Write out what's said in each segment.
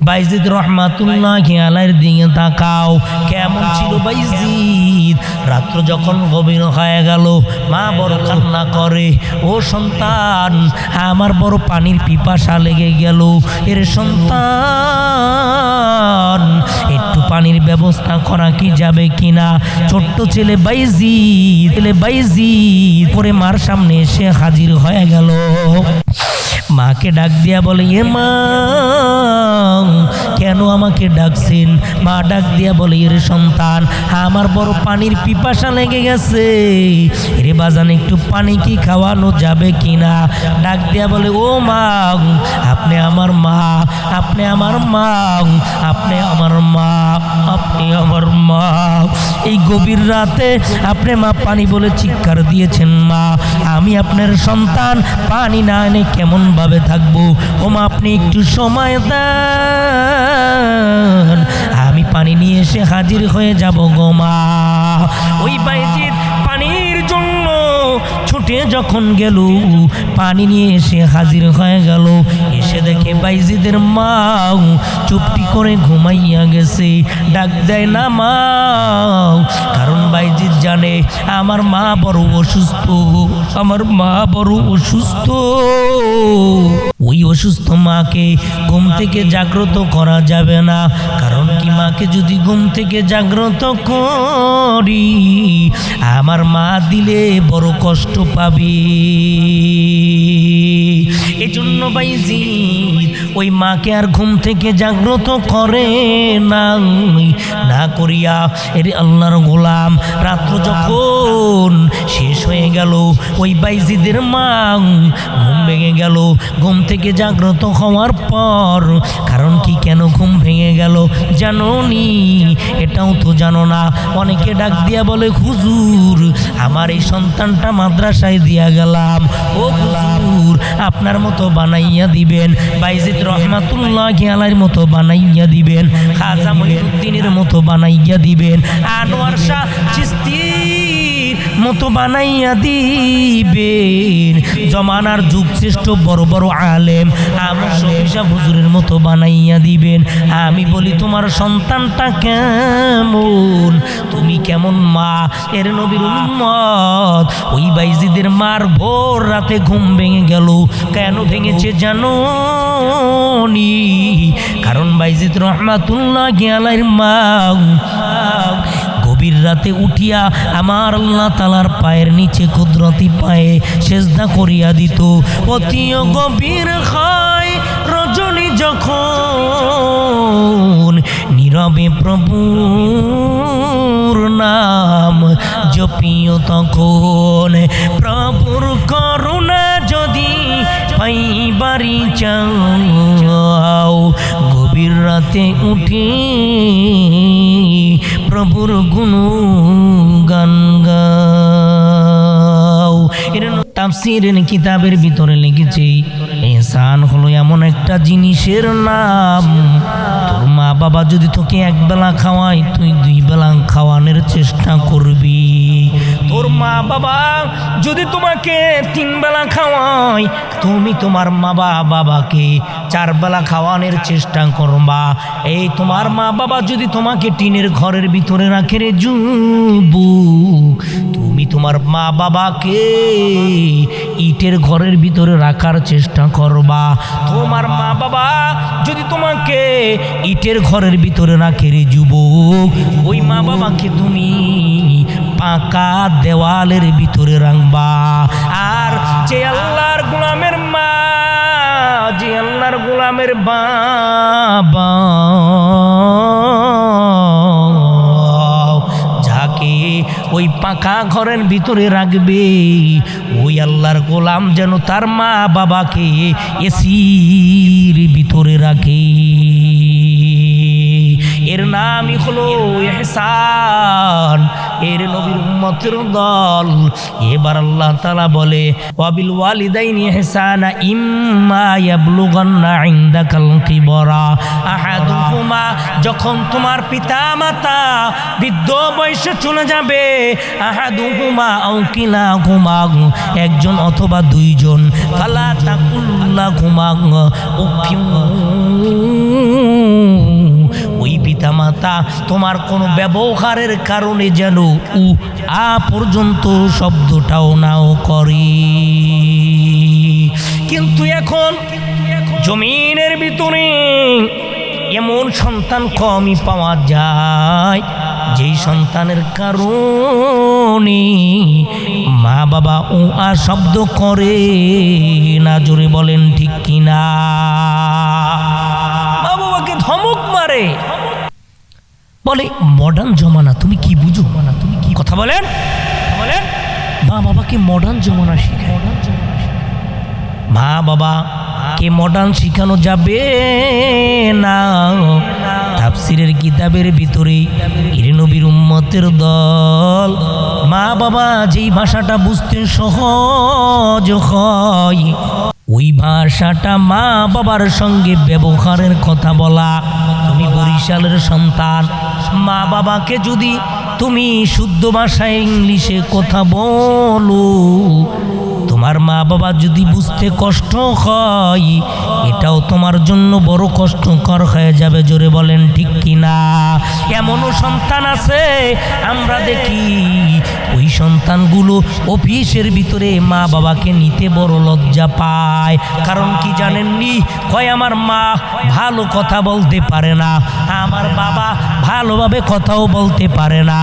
বাইজিদ রহমাতুল্লাহ খেয়ালের দিকে তাকাও কেমন ছিল বাইজিদ? রাত্র যখন গভীর হয়ে গেল, মা বড় কান্না করে, ও সন্তান, আমার বড় পানির পিপাসা লেগে গেল। এর সন্তান, একটু পানির ব্যবস্থা করা কি যাবে কিনা? ছোট্ট ছেলে বাইজি ছেলে বাইজি করে মার সামনে এসে হাজির হয়ে গেল। মাকে ডাক দিয়া বলে, এ মা কেন আমাকে ডাকছেন? মা ডাক দিয়া বলে এর সন্তান, আমার বড় পানির পিপাসা লেগে গেছে। রে বাজান, একটু পানি কি খাওয়ানো যাবে কিনা? ডাক দিয়া বলে, ও মা, আপনি আমার মা, আপনি আমার মা, আপনি আমার মা, আপনি আমার মা। এই গভীর রাতে আপনি মা পানি বলে চিৎকার দিয়েছেন মা। আমি আপনার সন্তান, পানি না এনে কেমন ভাবে থাকব? ও মা, আপনি একটু সময় দেন। আমি পানি নিয়ে এসে হাজির হয়ে যাব গো মা। ওই বাইজিৎ পানির জন্য ছুটে যখন গেল, পানি নিয়ে এসে হাজির হয়ে গেল। এসে দেখে বাইজিদের মা চুপটি করে ঘুমাইয়া গেছে। ডাক দেয়, না মা। কারণ বাইজিৎ জানে, আমার মা বড় অসুস্থ। আমার মা বড় অসুস্থ। ওই অসুস্থ মাকে ঘুম থেকে জাগ্রত করা যাবে না, কারণ কি মাকে যদি ঘুম থেকে জাগ্রত করি, আমার মা দিলে বড় কষ্ট পাবে। এজন্য বাইজি ওই মাকে আর ঘুম থেকে জাগ্রত করে না না করিয়া, এর আল্লাহর গোলাম, রাত্র যখন গেল, ওই বাইজিদের মা ঘুম ভেঙে গেল। ঘুম থেকে জাগ্রত হওয়ার পর, কারণ কি কেন ঘুম ভেঙে গেল জানো নি? এটাও তো জানো না। অনেকে ডাক দিয়া বলে, হুজুর, আমার এই সন্তানটা মাদ্রাসায় দিয়া গেলাম। ও হুজুর, আপনার মতো বানাইয়া দিবেন, বাইজিদ রহমাতুল্লাহ আলাইর মতো বানাইয়া দিবেন, খাজা মহিউদ্দিনের মতো বানাইয়া দিবেন, আনোয়ার শাহ চিস্তির মতো বানাইয়া দিবেন। জমানার যুগ শ্রেষ্ঠ বড় বড় আলেম আমার হুজুরের মতো বানাইয়া দিবেন। আমি বলি, তোমার সন্তানটা কেমন? তুমি কেমন মা? এর নবীর উম্মত, ওই বাইজিদের মার ভোর রাতে ঘুম ভেঙে গেল। কেন ভেঙেছে জানো কারণ বাইজিদ রহমাতুল্লাহ গিয়ালাইর মা গভীর রাতে উঠিয়া আমার আল্লাহ তালার পায়ের নিচে কুদরতি পায়ে সেজদা করিয়া দিত। অতি গভীর হয় রজনী যখন নীরবে প্রভুর নাম জপিও তখন, প্রভুর করুণা যদি পাইবারি চাও, গভীর রাতে উঠে প্রভুর গুণ গান গাও। এর তাফসির কিতাবের ভিতরে লিখেছে এসান হলো এমন একটা জিনিসের নাম। তোর মা বাবা যদি তোকে এক বেলা খাওয়ায়, তুই দুই বেলা খাওয়ানোর চেষ্টা করবি। তোর মা বাবা যদি তোমাকে তিন বেলা খাওয়ায়, তুমি তোমার মা বাবাকে চার বেলা খাওয়ানোর চেষ্টা করবা। এই তোমার মা বাবা যদি তোমাকে টিনের ঘরের ভিতরে রাখে রে যুবু, তুমি তোমার মা বাবাকে ইটের ঘরের ভিতরে রাখার চেষ্টা করবা। তোমার মা বাবা যদি তোমাকে ইটের ঘরের ভিতরে রাখে রে যুবক, ওই মা বাবাকে তুমি পাকা দেওয়ালের ভিতরে রাখবা আর যে আল্লাহর গোলামের মা, যে আল্লাহর গোলামের বাবা, যাকে ওই পাকা ঘরের ভিতরে রাখবে, ওই আল্লাহর গোলাম যেন তার মা বাবাকে এসির ভিতরে রাখে। এর নামই হলো এহসান। এর নবীর উম্মতের দল। এবার আল্লাহ তাআলা বলে, ওয়াবিল ওয়ালিদাইনি ইহসানা ইম্মা ইয়াবলুগান্না ইনদাকাল কিবরা। আহাদুহুমা, যখন তোমার পিতা মাতা বৃদ্ধ বয়সে চলে যাবে, আহাদুহুমা আও কিলাহুমা একজন অথবা দুইজন। ফালা তাকুল্লাহুমা উফিউ। কথা তোমার কোনো ব্যবহারের কারণে যেন উ, আ পর্যন্ত শব্দটাও নাও করে। কিন্তু এখন জমিনের ভিতরে এমন সন্তান কমই পাওয়া যায়, যেই সন্তানের কারণে মা বাবা ও আ শব্দ করে না, জোরে বলেন ঠিক কিনা? মা বাবাকে ধমক মারে। বলে, মডার্ন জমানা, তুমি কি বুঝো? না তুমি কি কথা বলেন। বলেন মা বাবাকে মডার্ন জমানা শেখায়। মা বাবা, কে মডার্ন শিখানো যাবে না? তাফসিরের কিতাবের ভিতরে ইরেনবীর উম্মতের দল। মা বাবা, যেই ভাষাটা বুঝতে সহজ হয়, ওই ভাষাটা মা বাবার সঙ্গে ব্যবহারের কথা বলা। তুমি বরিশালের সন্তান। মা বাবাকে যদি তুমি শুদ্ধ ভাষায় ইংলিশে কথা বলো, তোমার মা বাবা যদি বুঝতে কষ্ট হয়, এটাও তোমার জন্য বড় কষ্টকর হয়ে যাবে, জোরে বলেন ঠিক কি না এমনও সন্তান আছে, আমরা দেখি ওই সন্তানগুলো অফিসের ভিতরে মা বাবাকে নিতে বড় লজ্জা পায়। কারণ কি জানেননি? কয়, আমার মা ভালো কথা বলতে পারে না। আমার বাবা ভালোভাবে কথাও বলতে পারে না।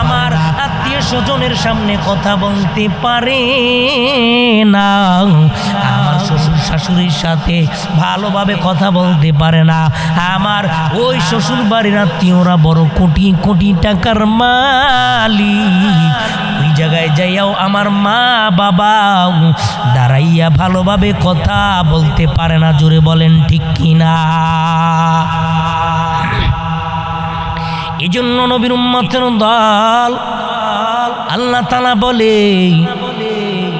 আমার আত্মীয় স্বজনের সামনে কথা বলতে পারে না। শাশুড়ির সাথে ভালোভাবে কথা বলতে পারে না। আমার ওই শ্বশুর বাড়ির আত্মীয়রা বড় কোটি কোটি টাকার মালিক। ওই জায়গায় যাইয়াও আমার মা বাবা দাঁড়াইয়া ভালোভাবে কথা বলতে পারে না, জোরে বলেন ঠিক কিনা? জন্য নবীর উম্মতের দল আল্লাহ তালা বলে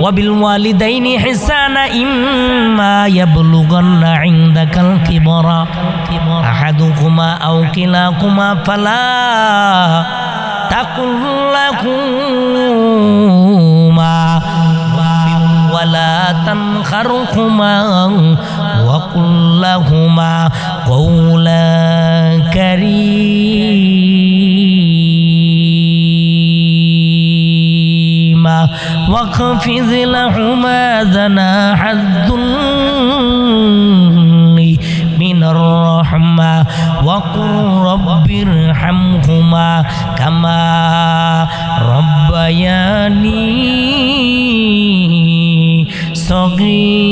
وبالوالدين حسانا إما يبلغن عندك الكبر أحدكما أو كلاكما فلا تقل لكما ولا تنخرهما وقل لهما قولا كريما. واخفض لهما جناح الذل من الرحمة وقل رب ارحمهما كما ربياني صغيرا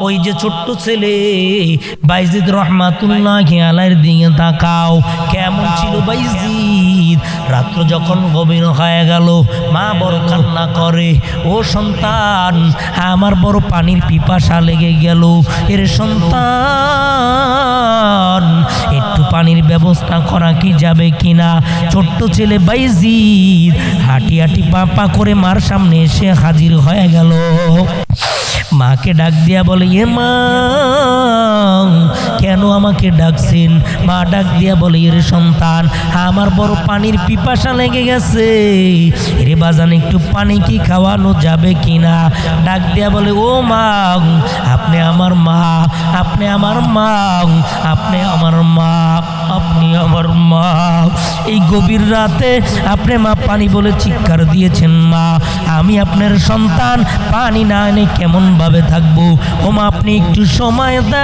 ওই যে ছোট্ট ছেলে, বাইজিদ রহমাতুল্লাহ আলাইর দিকে তাকাও। কেমন ছিল বাইজিদ? রাত্র যখন গভীর হয়ে গেল, মা বড় কান্না করে, ও সন্তান, আমার বড় পানির পিপাসা লেগে গেল। এর সন্তান, একটু পানির ব্যবস্থা করা কি যাবে কিনা? ছোট্ট ছেলে বাইজিদ হাঁটি হাঁটি পা পা করে মার সামনে এসে হাজির হয়ে গেল। মাকে ডাক দিয়া বলে, এ মা, কেন আমাকে ডাকছেন? মা ডাক দিয়া বলে এর সন্তান, আমার বড় পানির পিপাসা লেগে গেছে। রে বাজান, একটু পানি কি খাওয়ানো যাবে কি না ডাক দিয়া বলে, ও মা, আপনি আমার মা, আপনি আমার মা, আপনি আমার মা। আপনি আমার মা। এই গভীর রাতে আপনি মা পানি বলে চিৎকার দিয়েছেন মা। আমি আপনার সন্তান, পানি না এনে কেমন ভাবে থাকব? ও মা, আপনি একটু সময় দেন।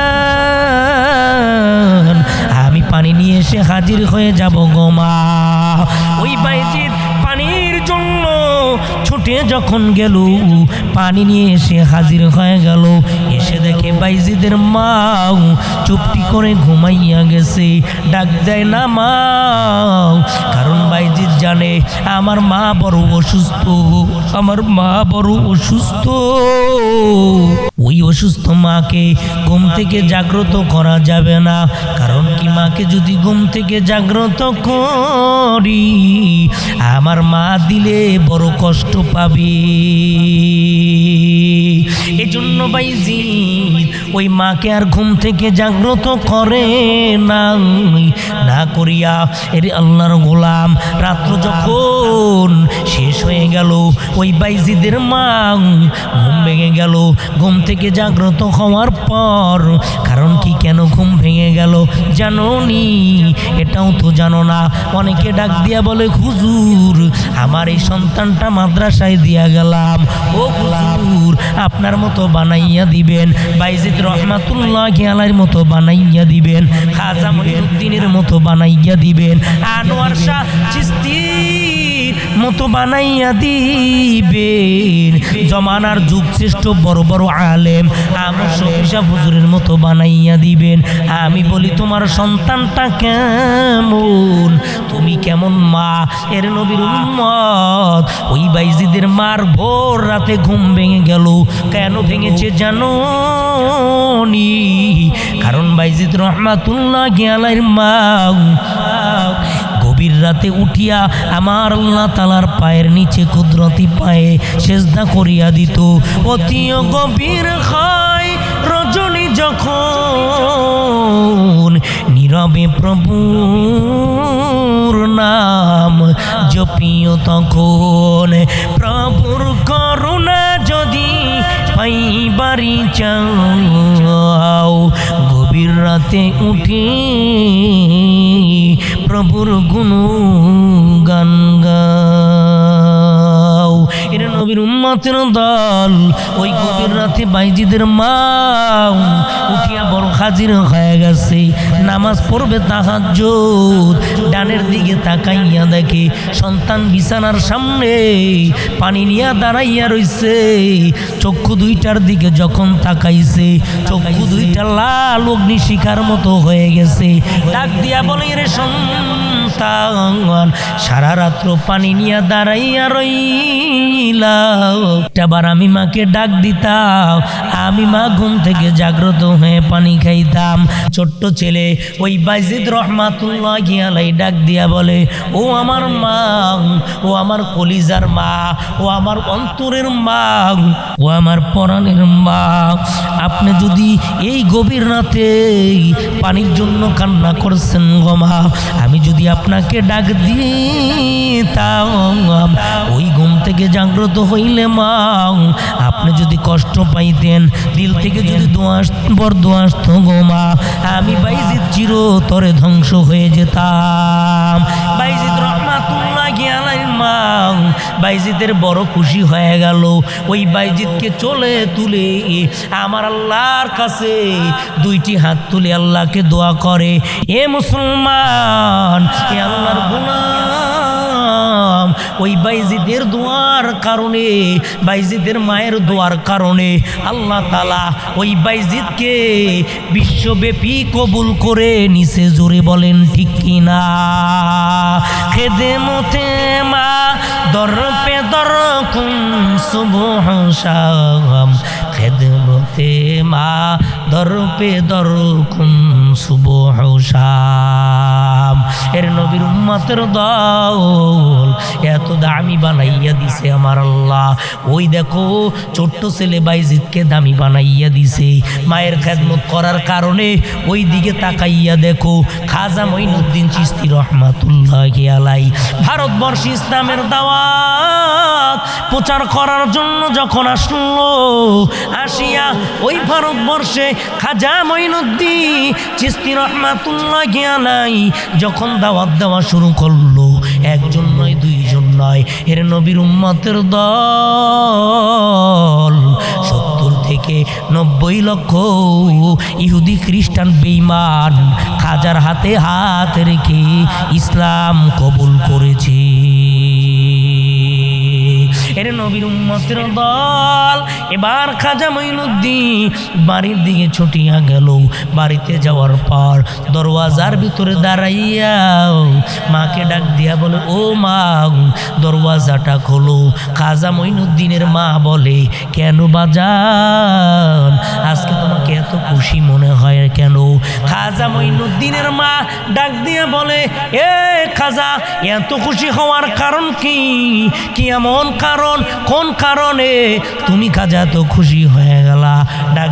আমি পানি নিয়ে এসে হাজির হয়ে যাব গো মা। ওই বাইজির পানির জন্য ছুটে যখন গেল, পানি নিয়ে এসে হাজির হয়ে গেল। এসে দেখে বাইজিদের মা চুপটি করে ঘুমাইয়া গেছে। ডাক দেয়, না মা, কারণ বাইজিদ জানে আমার মা বড় অসুস্থ, আমার মা বড় অসুস্থ। ওই অসুস্থ মাকে ঘুম থেকে জাগ্রত করা যাবে না, কারণ কি মাকে যদি ঘুম থেকে জাগ্রত করি আমার মা দিলে বড় কষ্ট পাবে। এজন্য বাইজি, ওই মাকে আর ঘুম থেকে জাগ্রত করে না না করিয়া এর আল্লাহর গোলাম রাত্র যখন শেষ হয়ে গেল, ওই বাইজিদের মা ঘুম ভেঙে গেল। ঘুম থেকে জাগ্রত হওয়ার পর, কারণ কি কেন ঘুম ভেঙে গেল জানো নি? এটাও তো জানো না। অনেকে ডাক দিয়া বলে, হুজুর, আমার এই সন্তানটা মাদ্রাসায় দিয়া গেলাম। ও হুজুর, আপনার মতো বানাইয়া দিবেন, বাইজিদ রহমাতুল্লাহ খেয়ালার মতো বানাইয়া দিবেন, খাজা মহিউদ্দিনের মতো বানাইয়া দিবেন, আনোয়ার শাহ চিস্তির মতো বানাইয়া দিবেন। জমানার যুগ শ্রেষ্ঠ, বড় বড় আলেম। আমার সফিসা হুজুরের মতো বানাইয়া দিবেন। আমি বলি, তোমার সন্তানটা কেমন? তুমি কেমন মা? এর নবীর উম্মত ওই বাইজিদের মার ভোর রাতে ঘুম ভেঙে গেল। কেন ভেঙেছে জানো কারণ বাইজিদ রহমাতুল্লাহ গিয়ালাইর মা গভীর রাতে উঠিয়া আমার আল্লাহ তালার পায়ের নিচে কুদরতি পায়ে সেজদা করিয়া দিত। অতীয় গভীর খায় রজনী যখন নীরবে প্রভুর নাম জপিও তখন, প্রভুর করুণা যদি পাইবারি চাও, গভীর রাতে উঠে প্রভুর গুণ নবীর উম্মাতের দল, ওই গভীর রাতে বাইজিদের মা উঠিয়া বড় হাজির হয়ে গেছে। নামাজ পড়বে তাহাজ ডানের দিকে তাকাইয়া দেখে সন্তান বিছানার সামনে পানি নিয়ে দাঁড়াইয়া রইছে। চক্ষু দুইটার দিকে যখন তাকাইছে, চক্ষু দুইটা লাল অগ্নি শিখার মতো হয়ে গেছে। ডাক দিয়া বলে রে সন্তান, সারা রাত্র পানি নিয়ে দাঁড়াইয়া রইলা। একটাবার আমি মাকে ডাক দিতাম, আমি মা ঘুম থেকে জাগ্রত হয়ে পানি খাইতাম। ছোট্ট ছেলে ওই বাইজিদ রহমাতুল্লাহ গিয়ালাই ডাক দিয়া বলে, ও আমার মা, ও আমার কলিজার মা, ও আমার অন্তরের মা, ও আমার পরাণের মা, আপনি যদি এই গভীর রাতে পানির জন্য কান্না করছেন গো মা, আমি যদি আপনাকে ডাক দিতাম, ওই ঘুম থেকে জাগ্রত হইলে মা আপনি যদি কষ্ট পাইতেন, দিল থেকে যদি দোয়াস বর দোয়াসত গো মা, আমি বাইজিৎ চিরতরে ধ্বংস হয়ে যেতাম। বাইজিৎ রহমাতুল্লাহ গিয়ালাই মা বাইজিদের বড় খুশি হয়ে গেল। ওই বাইজিদকে চলে তুলে আমার আল্লাহর কাছে দুইটি হাত তুলে আল্লাহকে দোয়া করে। এ মুসলমান, এ আল্লাহর গুনাম ওই বাইজিদের দোয়ার কারণে, বাইজিদের মায়ের দোয়ার কারণে আল্লাহ তালা ওই বাইজিদকে বিশ্বব্যাপী কবুল করে নিচে জোরে বলেন, ঠিক কিনা? খেদে মতে মা, দর পে দর কুম সুবহ শাম খেদমতে মা, দর পে দর শাম এর নবীর উম্মতের দল এত দামি বানাইয়া দিছে আমার আল্লাহ। ওই দেখো, ছোট্ট ছেলে বাইজিদকে দামি বানাইয়া দিছে। মায়ের খেদমত করার কারণে ওই দিকে তাকাইয়া দেখো, খাজা মঈনুদ্দিন চিস্তি রহমাতুল্লাহ আলাই। ভারতবর্ষ ইসলামের দাওয়াত প্রচার করার জন্য যখন আসলো, আসিয়া ওই ভারতবর্ষে খাজা মঈনুদ্দিন চিস্তি রহমাতুল্লাহ আলাই যখন দাওয়াত দেওয়া শুরু করল, একজন নয়, দুইজন নয়, এর নবীর উম্মতের দল। সত্তর থেকে নব্বই লক্ষ ইহুদি খ্রিস্টান বেইমান খাজার হাতে হাত রেখে ইসলাম কবুল করেছে। এর নবীর উম্মতের দল। এবার খাজা মঈনুদ্দিন বাড়ির দিকে ছুটিয়া গেল। বাড়িতে যাওয়ার পর দরওয়াজার ভিতরে দাঁড়াইয়া মাকে ডাক দিয়া বলে, ও মা, দরওয়াজাটা খোলো। খাজা মঈনুদ্দিনের মা বলে, কেন বাজান? আজকে তোমাকে এত খুশি মনে হয় কেন? খাজা মঈনুদ্দিনের মা ডাক দিয়া বলে, এ খাজা, এত খুশি হওয়ার কারণ কি? কি এমন কারণ কোন কারণে? তুমি কাজা তো খুশি হয়ে গেলা। ডাক